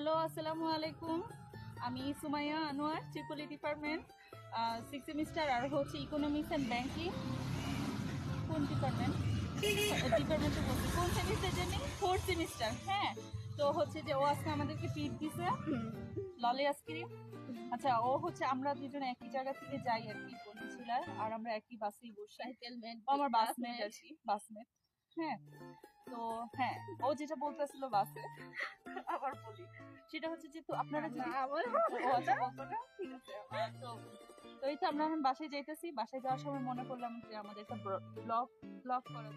Hello আসসালামু আলাইকুম। আমি সুমাইয়া আনোয়ার ট্রিপলি ডিপার্টমেন্ট সিক্স সেমিস্টার আর হচ্ছে ইকোনমিক্স অ্যান্ড ব্যাংকিং কোন ডিপার্টমেন্ট ডিপার্টমেন্টে বলছি কোন সেমিস্টার জানি? ফোর্থ সেমিস্টার হ্যাঁ। তো হচ্ছে যে ও আজকে আমাদেরকে পিট দিছে। ললি আইসক্রিম। আচ্ছা ও হচ্ছে আমরা দুজনে একই জায়গা থেকে যাই আর কি বলছিলাম আর আমরা একই বাসেই বসি। আমার বাসমেট কি বাসমেট হ্যাঁ। তো হ্যাঁ। ও যেটা বলতেছিল বাসে আবার বলি। সেটা হচ্ছে যে তো আপনারা যদি আচ্ছা? ঠিক আছে তো তো এই তো আমরা এখন বাসায় যাইতেছি। বাসায় যাওয়ার সময় মনে করলাম যে আমাদের একটা ব্লগ ব্লগ করা